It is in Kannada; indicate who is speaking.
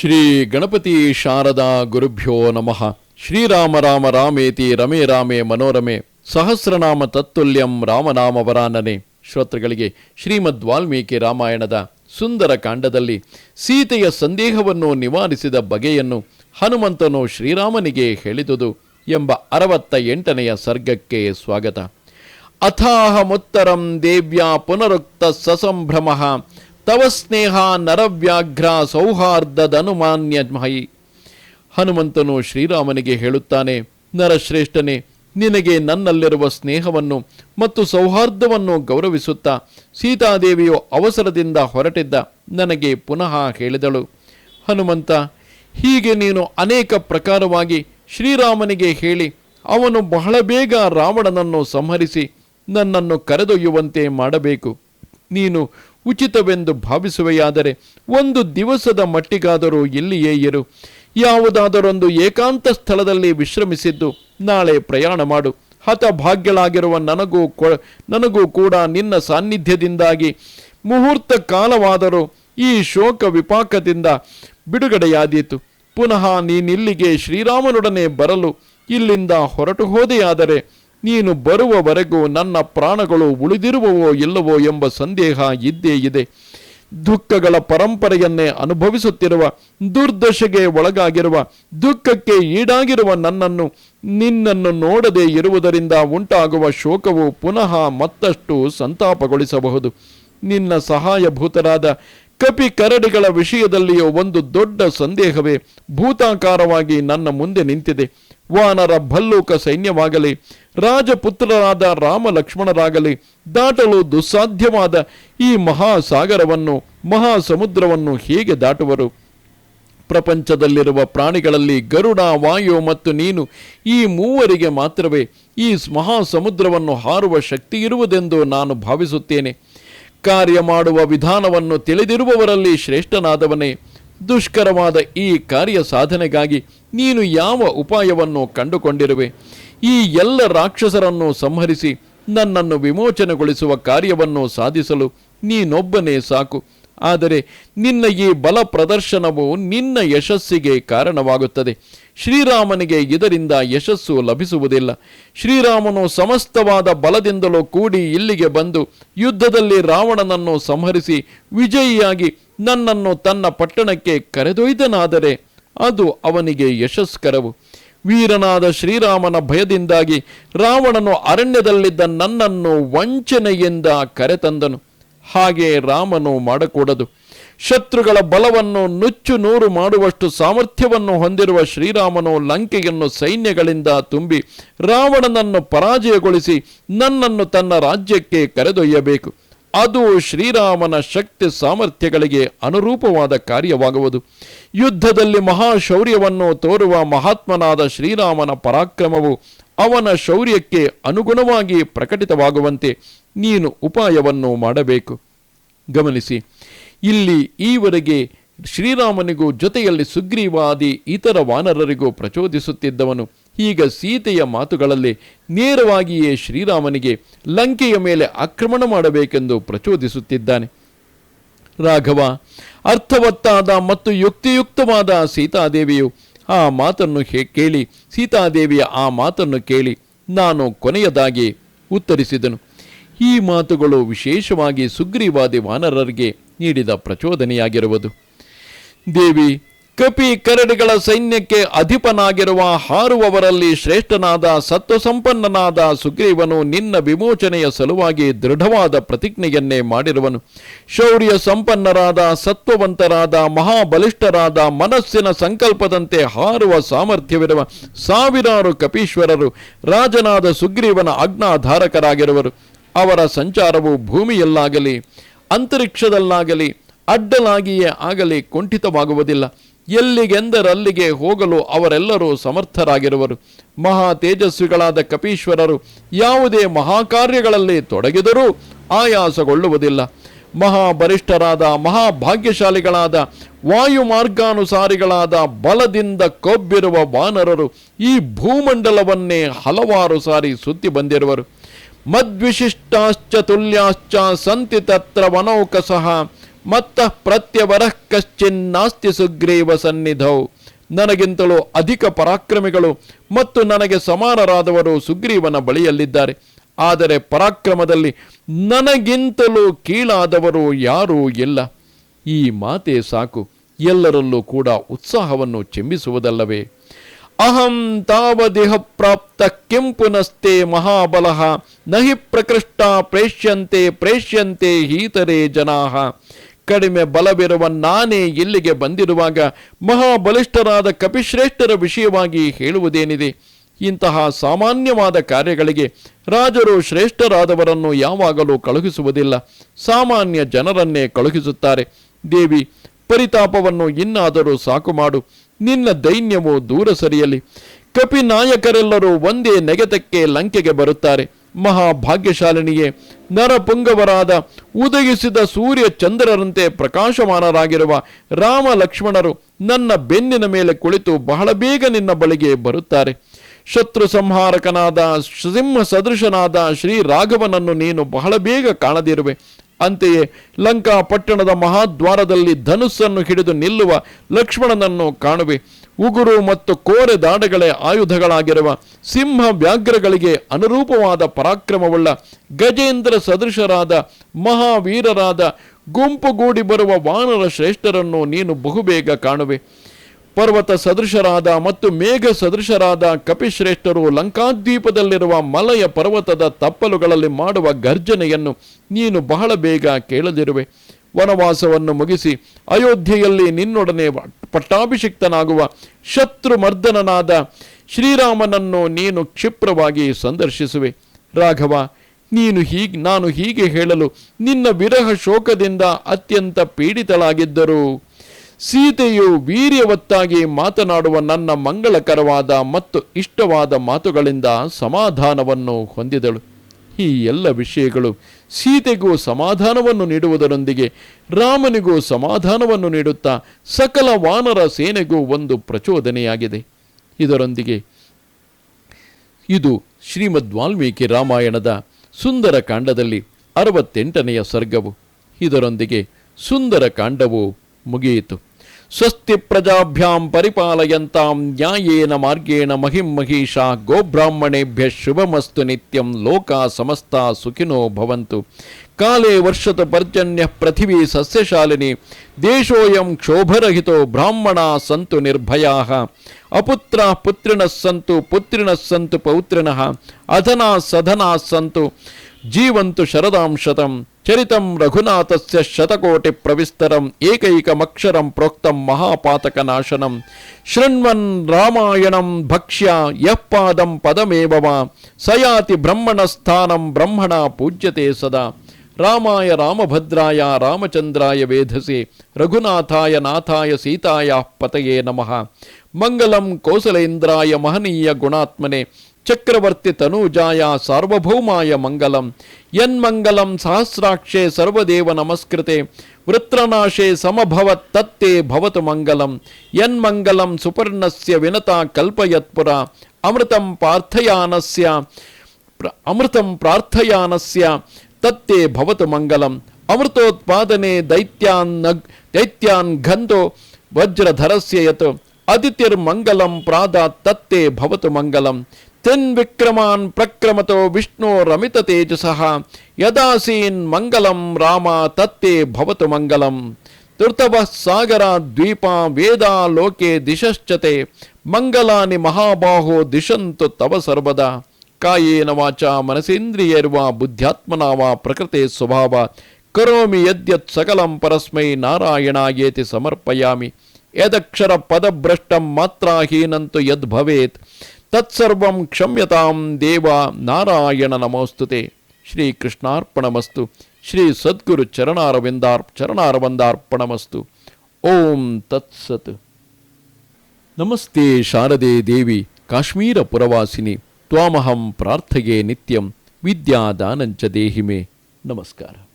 Speaker 1: ಶ್ರೀ ಗಣಪತಿ ಶಾರದಾ ಗುರುಭ್ಯೋ ನಮಃ. ಶ್ರೀರಾಮ ರಾಮ ರಾಮೇತಿ ರಮೇ ರಾಮೇ ಮನೋರಮೆ. ಸಹಸ್ರನಾಮ ತತ್ತುಲ್ಯಂ ರಾಮನಾಮ ವರಾನನೆ. ಶ್ರೋತೃಗಳಿಗೆ ಶ್ರೀಮದ್ ವಾಲ್ಮೀಕಿ ರಾಮಾಯಣದ ಸುಂದರ ಕಾಂಡದಲ್ಲಿ ಸೀತೆಯ ಸಂದೇಹವನ್ನು ನಿವಾರಿಸಿದ ಬಗೆಯನ್ನು ಹನುಮಂತನು ಶ್ರೀರಾಮನಿಗೆ ಹೇಳಿದುದು ಎಂಬ ಅರವತ್ತ ಎಂಟನೆಯ ಸರ್ಗಕ್ಕೆ ಸ್ವಾಗತ. ಅಥಾಹಮುತ್ತರಂ ದೇವ್ಯಾ ಪುನರುಕ್ತ ಸಸಂಭ್ರಮ. ತವ ಸ್ನೇಹ ನರವ್ಯಾಘ್ರ ಸೌಹಾರ್ದದನುಮಾನ್ಯಮಹಿ ಹನುಮಂತನು ಶ್ರೀರಾಮನಿಗೆ ಹೇಳುತ್ತಾನೆ, ನರಶ್ರೇಷ್ಠನೇ, ನಿನಗೆ ನನ್ನಲ್ಲಿರುವ ಸ್ನೇಹವನ್ನು ಮತ್ತು ಸೌಹಾರ್ದವನ್ನು ಗೌರವಿಸುತ್ತಾ ಸೀತಾದೇವಿಯು ಅವಸರದಿಂದ ಹೊರಟಿದ್ದ ನನಗೆ ಪುನಃ ಹೇಳಿದಳು. ಹನುಮಂತ, ಹೀಗೆ ನೀನು ಅನೇಕ ಪ್ರಕಾರವಾಗಿ ಶ್ರೀರಾಮನಿಗೆ ಹೇಳಿ, ಅವನು ಬಹಳ ಬೇಗ ರಾವಣನನ್ನು ಸಂಹರಿಸಿ ನನ್ನನ್ನು ಕರೆದೊಯ್ಯುವಂತೆ ಮಾಡಬೇಕು. ನೀನು ಉಚಿತವೆಂದು ಭಾವಿಸುವೆಯಾದರೆ ಒಂದು ದಿವಸದ ಮಟ್ಟಿಗಾದರೂ ಇಲ್ಲಿಯೇ ಇರು. ಯಾವುದಾದರೊಂದು ಏಕಾಂತ ಸ್ಥಳದಲ್ಲಿ ವಿಶ್ರಮಿಸಿದ್ದು ನಾಳೆ ಪ್ರಯಾಣ ಮಾಡು. ಹತಭಾಗ್ಯಳಾಗಿರುವ ನನಗೂ ಕೊ, ನನಗೂ ಕೂಡ ನಿನ್ನ ಸಾನ್ನಿಧ್ಯದಿಂದಾಗಿ ಮುಹೂರ್ತ ಕಾಲವಾದರೂ ಈ ಶೋಕ ವಿಪಾಕದಿಂದ ಬಿಡುಗಡೆಯಾದೀತು. ಪುನಃ ನೀನಿಲ್ಲಿಗೆ ಶ್ರೀರಾಮನೊಡನೆ ಬರಲು ಇಲ್ಲಿಂದ ಹೊರಟು ಹೋದೆಯಾದರೆ ನೀನು ಬರುವವರೆಗೂ ನನ್ನ ಪ್ರಾಣಗಳು ಉಳಿದಿರುವವೋ ಇಲ್ಲವೋ ಎಂಬ ಸಂದೇಹ ಇದ್ದೇ ಇದೆ. ದುಃಖಗಳ ಪರಂಪರೆಯನ್ನೇ ಅನುಭವಿಸುತ್ತಿರುವ, ದುರ್ದಶೆಗೆ ಒಳಗಾಗಿರುವ, ದುಃಖಕ್ಕೆ ಈಡಾಗಿರುವ ನನ್ನನ್ನು, ನಿನ್ನನ್ನು ನೋಡದೆ ಇರುವುದರಿಂದ ಉಂಟಾಗುವ ಶೋಕವು ಪುನಃ ಮತ್ತಷ್ಟು ಸಂತಾಪಗೊಳಿಸಬಹುದು. ನಿನ್ನ ಸಹಾಯಭೂತರಾದ ಕಪಿ ಕರಡಿಗಳ ವಿಷಯದಲ್ಲಿಯೂ ಒಂದು ದೊಡ್ಡ ಸಂದೇಹವೇ ಭೂತಾಕಾರವಾಗಿ ನನ್ನ ಮುಂದೆ ನಿಂತಿದೆ. ವಾನರ ಭಲ್ಲೂಕ ಸೈನ್ಯವಾಗಲಿ ರಾಜಪುತ್ರರಾದ ರಾಮ ಲಕ್ಷ್ಮಣರಾಗಲಿ ದಾಟಲು ದುಸ್ಸಾಧ್ಯವಾದ ಈ ಮಹಾಸಾಗರವನ್ನು, ಮಹಾಸಮುದ್ರವನ್ನು ಹೇಗೆ ದಾಟುವರು? ಪ್ರಪಂಚದಲ್ಲಿರುವ ಪ್ರಾಣಿಗಳಲ್ಲಿ ಗರುಡ, ವಾಯು ಮತ್ತು ನೀನು ಈ ಮೂವರಿಗೆ ಮಾತ್ರವೇ ಈ ಮಹಾಸಮುದ್ರವನ್ನು ಹಾರುವ ಶಕ್ತಿ ಇರುವುದೆಂದು ನಾನು ಭಾವಿಸುತ್ತೇನೆ. ಕಾರ್ಯ ಮಾಡುವ ವಿಧಾನವನ್ನು ತಿಳಿದಿರುವವರಲ್ಲಿ ಶ್ರೇಷ್ಠನಾದವನೇ, ದುಷ್ಕರವಾದ ಈ ಕಾರ್ಯ ಸಾಧನೆಗಾಗಿ ನೀನು ಯಾವ ಉಪಾಯವನ್ನು ಕಂಡುಕೊಂಡಿರುವೆ? ಈ ಎಲ್ಲ ರಾಕ್ಷಸರನ್ನು ಸಂಹರಿಸಿ ನನ್ನನ್ನು ವಿಮೋಚನೆಗೊಳಿಸುವ ಕಾರ್ಯವನ್ನು ಸಾಧಿಸಲು ನೀನೊಬ್ಬನೇ ಸಾಕು. ಆದರೆ ನಿನ್ನ ಈ ಬಲ ಪ್ರದರ್ಶನವು ನಿನ್ನ ಯಶಸ್ಸಿಗೆ ಕಾರಣವಾಗುತ್ತದೆ. ಶ್ರೀರಾಮನಿಗೆ ಇದರಿಂದ ಯಶಸ್ಸು ಲಭಿಸುವುದಿಲ್ಲ. ಶ್ರೀರಾಮನು ಸಮಸ್ತವಾದ ಬಲದಿಂದಲೂ ಕೂಡಿ ಇಲ್ಲಿಗೆ ಬಂದು ಯುದ್ಧದಲ್ಲಿ ರಾವಣನನ್ನು ಸಂಹರಿಸಿ ವಿಜಯಿಯಾಗಿ ನನ್ನನ್ನು ತನ್ನ ಪಟ್ಟಣಕ್ಕೆ ಕರೆದೊಯ್ದನಾದರೆ ಅದು ಅವನಿಗೆ ಯಶಸ್ಕರವು. ವೀರನಾದ ಶ್ರೀರಾಮನ ಭಯದಿಂದಾಗಿ ರಾವಣನು ಅರಣ್ಯದಲ್ಲಿದ್ದ ನನ್ನನ್ನು ವಂಚನೆಯಿಂದ ಕರೆತಂದನು. ಹಾಗೆ ರಾಮನು ಮಾಡಕೂಡದು. ಶತ್ರುಗಳ ಬಲವನ್ನು ನುಚ್ಚು ನೂರು ಮಾಡುವಷ್ಟು ಸಾಮರ್ಥ್ಯವನ್ನು ಹೊಂದಿರುವ ಶ್ರೀರಾಮನು ಲಂಕೆಯನ್ನು ಸೈನ್ಯಗಳಿಂದ ತುಂಬಿ ರಾವಣನನ್ನು ಪರಾಜಯಗೊಳಿಸಿ ನನ್ನನ್ನು ತನ್ನ ರಾಜ್ಯಕ್ಕೆ ಕರೆದೊಯ್ಯಬೇಕು. ಅದು ಶ್ರೀರಾಮನ ಶಕ್ತಿ ಸಾಮರ್ಥ್ಯಗಳಿಗೆ ಅನುರೂಪವಾದ ಕಾರ್ಯವಾಗುವುದು. ಯುದ್ಧದಲ್ಲಿ ಮಹಾಶೌರ್ಯವನ್ನು ತೋರುವ ಮಹಾತ್ಮನಾದ ಶ್ರೀರಾಮನ ಪರಾಕ್ರಮವು ಅವನ ಶೌರ್ಯಕ್ಕೆ ಅನುಗುಣವಾಗಿ ಪ್ರಕಟಿತವಾಗುವಂತೆ ನೀನು ಉಪಾಯವನ್ನು ಮಾಡಬೇಕು. ಗಮನಿಸಿ, ಇಲ್ಲಿ ಈವರೆಗೆ ಶ್ರೀರಾಮನಿಗೂ ಜೊತೆಯಲ್ಲಿ ಸುಗ್ರೀವಾದಿ ಇತರ ವಾನರರಿಗೂ ಪ್ರಚೋದಿಸುತ್ತಿದ್ದವನು ಈಗ ಸೀತೆಯ ಮಾತುಗಳಲ್ಲಿ ನೇರವಾಗಿಯೇ ಶ್ರೀರಾಮನಿಗೆ ಲಂಕೆಯ ಮೇಲೆ ಆಕ್ರಮಣ ಮಾಡಬೇಕೆಂದು ಪ್ರಚೋದಿಸುತ್ತಿದ್ದಾನೆ. ರಾಘವ, ಅರ್ಥವತ್ತಾದ ಮತ್ತು ಯುಕ್ತಿಯುಕ್ತವಾದ ಸೀತಾದೇವಿಯು ಆ ಮಾತನ್ನು ಕೇಳಿ, ಸೀತಾದೇವಿಯ ಆ ಮಾತನ್ನು ಕೇಳಿ ನಾನು ಕೊನೆಯದಾಗಿ ಉತ್ತರಿಸಿದನು. ಈ ಮಾತುಗಳು ವಿಶೇಷವಾಗಿ ಸುಗ್ರೀವಾದಿ ವಾನರರಿಗೆ ನೀಡಿದ ಪ್ರಚೋದನೆಯಾಗಿರುವುದು. ದೇವಿ ಕಪಿ ಕರಡಿಗಳ ಸೈನ್ಯಕ್ಕೆ ಅಧಿಪನಾಗಿರುವ ಹಾರುವವರಲ್ಲಿ ಶ್ರೇಷ್ಠನಾದ ಸತ್ವಸಂಪನ್ನನಾದ ಸುಗ್ರೀವನು ನಿನ್ನ ವಿಮೋಚನೆಯ ಸಲುವಾಗಿ ದೃಢವಾದ ಪ್ರತಿಜ್ಞೆಯನ್ನೇ ಮಾಡಿರುವನು. ಶೌರ್ಯ ಸಂಪನ್ನರಾದ, ಸತ್ವವಂತರಾದ, ಮಹಾಬಲಿಷ್ಠರಾದ, ಮನಸ್ಸಿನ ಸಂಕಲ್ಪದಂತೆ ಹಾರುವ ಸಾಮರ್ಥ್ಯವಿರುವ ಸಾವಿರಾರು ಕಪೀಶ್ವರರು ರಾಜನಾದ ಸುಗ್ರೀವನ ಆಜ್ಞಾಧಾರಕರಾಗಿರುವರು. ಅವರ ಸಂಚಾರವು ಭೂಮಿಯಲ್ಲಾಗಲಿ, ಅಂತರಿಕ್ಷದಲ್ಲಾಗಲಿ, ಅಡ್ಡಲಾಗಿಯೇ ಆಗಲಿ ಕುಂಠಿತವಾಗುವುದಿಲ್ಲ. ಎಲ್ಲಿಗೆಂದರಲ್ಲಿಗೆ ಹೋಗಲು ಅವರೆಲ್ಲರೂ ಸಮರ್ಥರಾಗಿರುವರು. ಮಹಾ ತೇಜಸ್ವಿಗಳಾದ ಕಪೀಶ್ವರರು ಯಾವುದೇ ಮಹಾಕಾರ್ಯಗಳಲ್ಲಿ ತೊಡಗಿದರೂ ಆಯಾಸಗೊಳ್ಳುವುದಿಲ್ಲ. ಮಹಾಬರಿಷ್ಠರಾದ ಮಹಾಭಾಗ್ಯಶಾಲಿಗಳಾದ ವಾಯು ಮಾರ್ಗಾನುಸಾರಿಗಳಾದ ಬಲದಿಂದ ಕೊಬ್ಬಿರುವ ವಾನರರು ಈ ಭೂಮಂಡಲವನ್ನೇ ಹಲವಾರು ಸಾರಿ ಸುತ್ತಿ ಬಂದಿರುವರು. ಮದ್ವಿಶಿಷ್ಟಾಶ್ಚ ತುಲ್ಯಾಶ್ಚ ಸಂತಿ ತತ್ರ ವನೌಕಸಃ. ಮತ್ತ ಪ್ರತ್ಯವರಃ ಕಶ್ಚಿನ್ನಾಸ್ತಿ ಸುಗ್ರೀವ ಸನ್ನಿಧೌ. ನನಗಿಂತಲೂ ಅಧಿಕ ಪರಾಕ್ರಮಿಗಳು ಮತ್ತು ನನಗೆ ಸಮಾನರಾದವರು ಸುಗ್ರೀವನ ಬಳಿಯಲ್ಲಿದ್ದಾರೆ. ಆದರೆ ಪರಾಕ್ರಮದಲ್ಲಿ ನನಗಿಂತಲೂ ಕೀಳಾದವರು ಯಾರೂ ಇಲ್ಲ. ಈ ಮಾತೆ ಸಾಕು, ಎಲ್ಲರಲ್ಲೂ ಕೂಡ ಉತ್ಸಾಹವನ್ನು ಚೆಂಬಿಸುವುದಲ್ಲವೇ ಅಹಂ ತಾವದಿಹ ಪ್ರಾಪ್ತ ಕಿಂ ಪುನಸ್ತೆ ಮಹಾಬಲಃ ನಹಿ ಪ್ರಕೃಷ್ಟ ಪ್ರೇಷ್ಯಂತೆ ಪ್ರೇಷ್ಯಂತೆ ಹೀತರೇ ಜನಾಹ. ಕಡಿಮೆ ಬಲವಿರುವ ನಾನೇ ಇಲ್ಲಿಗೆ ಬಂದಿರುವಾಗ ಮಹಾಬಲಿಷ್ಠರಾದ ಕಪಿಶ್ರೇಷ್ಠರ ವಿಷಯವಾಗಿ ಹೇಳುವುದೇನಿದೆ? ಇಂತಹ ಸಾಮಾನ್ಯವಾದ ಕಾರ್ಯಗಳಿಗೆ ರಾಜರು ಶ್ರೇಷ್ಠರಾದವರನ್ನು ಯಾವಾಗಲೂ ಕಳುಹಿಸುವುದಿಲ್ಲ. ಸಾಮಾನ್ಯ ಜನರನ್ನೇ ಕಳುಹಿಸುತ್ತಾರೆ. ದೇವಿ, ಪರಿತಾಪವನ್ನು ಇನ್ನಾದರೂ ಸಾಕು ಮಾಡು. ನಿನ್ನ ದೈನ್ಯವು ದೂರ ಸರಿಯಲಿ. ಕಪಿ ನಾಯಕರೆಲ್ಲರೂ ಒಂದೇ ನೆಗೆತಕ್ಕೆ ಲಂಕೆಗೆ ಬರುತ್ತಾರೆ. ಮಹಾಭಾಗ್ಯಶಾಲಿನಿಯೇ ನರಪುಂಗವರಾದ ಉದಯಿಸಿದ ಸೂರ್ಯ ಚಂದ್ರರಂತೆ ಪ್ರಕಾಶಮಾನರಾಗಿರುವ ರಾಮ ಲಕ್ಷ್ಮಣರು ನನ್ನ ಬೆನ್ನಿನ ಮೇಲೆ ಕುಳಿತು ಬಹಳ ಬೇಗ ನಿನ್ನ ಬಳಿಗೆ ಬರುತ್ತಾರೆ. ಶತ್ರು ಸಂಹಾರಕನಾದ ಸಿಂಹ ಸದೃಶನಾದ ಶ್ರೀ ರಾಘವನನ್ನು ನೀನು ಬಹಳ ಬೇಗ ಕಾಣದಿರುವೆ. ಅಂತೆಯೇ ಲಂಕಾ ಪಟ್ಟಣದ ಮಹಾದ್ವಾರದಲ್ಲಿ ಧನುಸ್ಸನ್ನು ಹಿಡಿದು ನಿಲ್ಲುವ ಲಕ್ಷ್ಮಣನನ್ನು ಕಾಣುವೆ. ಉಗುರು ಮತ್ತು ಕೋರೆ ದಾಡಗಳೇ ಆಯುಧಗಳಾಗಿರುವ ಸಿಂಹ ವ್ಯಾಘ್ರಗಳಿಗೆ ಅನುರೂಪವಾದ ಪರಾಕ್ರಮವುಳ್ಳ ಗಜೇಂದ್ರ ಸದೃಶರಾದ ಮಹಾವೀರರಾದ ಗುಂಪುಗೂಡಿ ಬರುವ ವಾನರ ಶ್ರೇಷ್ಠರನ್ನು ನೀನು ಬಹುಬೇಗ ಕಾಣುವೆ. ಪರ್ವತ ಸದೃಶರಾದ ಮತ್ತು ಮೇಘ ಸದೃಶರಾದ ಕಪಿಶ್ರೇಷ್ಠರು ಲಂಕಾದ್ವೀಪದಲ್ಲಿರುವ ಮಲಯ ಪರ್ವತದ ತಪ್ಪಲುಗಳಲ್ಲಿ ಮಾಡುವ ಗರ್ಜನೆಯನ್ನು ನೀನು ಬಹಳ ಬೇಗ ಕೇಳದಿರುವೆ. ವನವಾಸವನ್ನು ಮುಗಿಸಿ ಅಯೋಧ್ಯೆಯಲ್ಲಿ ನಿನ್ನೊಡನೆ ಪಟ್ಟಾಭಿಷಿಕ್ತನಾಗುವ ಶತ್ರುಮರ್ದನನಾದ ಶ್ರೀರಾಮನನ್ನು ನೀನು ಕ್ಷಿಪ್ರವಾಗಿ ಸಂದರ್ಶಿಸುವೆ. ರಾಘವ, ನೀನು ಹೀಗೆ, ನಾನು ಹೀಗೆ ಹೇಳಲು ನಿನ್ನ ವಿರಹ ಶೋಕದಿಂದ ಅತ್ಯಂತ ಪೀಡಿತಳಾಗಿದ್ದರು. ಸೀತೆಯು ವೀರ್ಯವತ್ತಾಗಿ ಮಾತನಾಡುವ ನನ್ನ ಮಂಗಳಕರವಾದ ಮತ್ತು ಇಷ್ಟವಾದ ಮಾತುಗಳಿಂದ ಸಮಾಧಾನವನ್ನು ಹೊಂದಿದಳು. ಈ ಎಲ್ಲ ವಿಷಯಗಳು ಸೀತೆಗೂ ಸಮಾಧಾನವನ್ನು ನೀಡುವುದರೊಂದಿಗೆ ರಾಮನಿಗೂ ಸಮಾಧಾನವನ್ನು ನೀಡುತ್ತಾ ಸಕಲ ವಾನರ ಸೇನೆಗೂ ಒಂದು ಪ್ರಚೋದನೆಯಾಗಿದೆ. ಇದರೊಂದಿಗೆ ಇದು ಶ್ರೀಮದ್ ವಾಲ್ಮೀಕಿ ರಾಮಾಯಣದ ಸುಂದರ ಕಾಂಡದಲ್ಲಿ ಅರವತ್ತೆಂಟನೆಯ ಸರ್ಗವು. ಇದರೊಂದಿಗೆ ಸುಂದರ ಕಾಂಡವು ಮುಗಿಯಿತು. ಸ್ವಸ್ತಿ ಪ್ರಜಾಭ್ಯಾಂ ಪರಿಪಾಲಯಂತಾಂ ನ್ಯಾಯೇನ ಮಾರ್ಗೇಣ ಮಹಿಂ ಮಹಿಷಾ ಗೋಬ್ರಾಹ್ಮಣೇಭ್ಯ ಶುಭಮಸ್ತು ನಿತ್ಯಂ ಲೋಕ ಸಮಸ್ತ ಸುಖಿನೋ ಭವಂತು. ಕಾಲೇ ವರ್ಷತ ಪರ್ಜನ್ಯ ಪೃಥಿವೀ ಸಸ್ಯಶಾಲಿನಿ ದೇಶೋಯಂ ಕ್ಷೋಭರಹಿತೋ ಬ್ರಾಹ್ಮಣ ಸಂತು ನಿರ್ಭಯಾ. ಅಪುತ್ರ ಪುತ್ರಿಣ ಸಂತು ಪುತ್ರಿಣ ಸಂತು ಪೌತ್ರಿಣಃ ಅಧನಾ ಸಧನಾ ಸಂತು ಜೀವಂತು ಶರದಾಂ ಶತಂ ಚರಿತಂ ರಘುನಾಥಸ್ಯ ಶತಕೋಟಿ ಪ್ರವಿಸ್ತರಂ ಏಕೈಕಮಕ್ಷರಂ ಪ್ರೋಕ್ತಂ ಮಹಾಪಾತಕ ನಾಶನಂ ಶೃಣ್ವನ್ ರಾಮಾಯಣಂ ಭಕ್ಷ್ಯ ಯಃ ಪಾದಂ ಪದಮೇವ ಸಯಾತಿ ಬ್ರಹ್ಮಣ ಸ್ಥಾನಂ ಬ್ರಹ್ಮಣ ಪೂಜ್ಯತೆ ಸದಾ ರಾಮಾಯ ರಾಮಭದ್ರಾಯ ರಾಮಚಂದ್ರಾಯ ವೇಧಸೆ ರಘುನಾಥಾಯ ನಾಥಾಯ ಸೀತಾಯ ಪತಯೇ ನಮಃ ಮಂಗಲಂ ಕೋಸಲೇಂದ್ರಾಯ ಮಹನೀಯ ಗುಣಾತ್ಮನೆ చక్రవర్తి తనూజాయ సార్వభౌమాయ మంగళం. యన్మంగళం సహస్రాక్షే సర్వదేవ నమస్కృతే. వృత్రనాశే సమభవత్ భవతు మంగళం. యన్మంగళం సుపర్ణస్య వినత కల్పయత్పుర. అమృతం పార్థయానస్య. అమృతం ప్రార్థయానస్య. తత్తే భవతు మంగళం. అమృతోత్పాదనే దైత్యాన్ దైత్యాన్ ఘంతో వజ్రధరస్య యత్. అదితిర్మంగళం ప్రాదా తత్తే భవతు మంగళం. ತಿನ್ ವಿಕ್ರಮಾನ್ ಪ್ರಕ್ರಮತೋ ವಿಷ್ಣು ರಮಿತ ತೇಜಸಃ ಯದಾಸೀನ್ ಮಂಗಲಂ ರಾಮ ತತ್ತೇ ಭವತು ಮಂಗಲಂ. ತುರ್ತವ ಸಾಗರ ದ್ವೀಪ ವೇದ ಲೋಕೆ ದಿಶಶ್ಚತೆ. ಮಂಗಲಾನಿ ಮಹಾಬಾಹೋ ದಿಶಂತು ತವ ಸರ್ವದ. ಕಾಯೇನ ವಾಚ ಮನಸೇಂದ್ರಿಯರ್ವ ಬುದ್ಧ್ಯಾತ್ಮನ ಪ್ರಕೃತಿ ಸ್ವಭಾವ. ಕರೋಮಿ ಯದ್ಯತ್ ಸಕಲಂ ಪರಸ್ಮೈ ನಾರಾಯಣಾಯೇತಿ ಸಮರ್ಪಯಾಮಿ. ಯದಕ್ಷರ ಪದಭ್ರಷ್ಟಂ ಮಾತ್ರಾಹೀನಂತು ಯದ್ ಭವೇತ್ ತತ್ಸರ್ವಂ ಕ್ಷಮ್ಯತಾಂ ದೇವ ನಾರಾಯಣ ನಮೋಸ್ತುತೆ. ಶ್ರೀ ಕೃಷ್ಣಾರ್ಪಣಮಸ್ತು ಶ್ರೀ ಸದ್ಗುರು ಚರಣಾರವಿಂದಾರ್ ಚರಣಾರವಂದಾರ್ಪಣಮಸ್ತು. ಓಂ ತತ್ಸತ್. ನಮಸ್ತೆ ಶಾರದೆ ದೇವಿ, ಕಾಶ್ಮೀರ ಪುರವಾಸಿನಿ. ತ್ವಾಮಹಂ ಪ್ರಾರ್ಥಗೆ ನಿತ್ಯಂ. ವಿದ್ಯಾದಾನಂಚ ದೇಹಿಮೆ. ನಮಸ್ಕಾರ.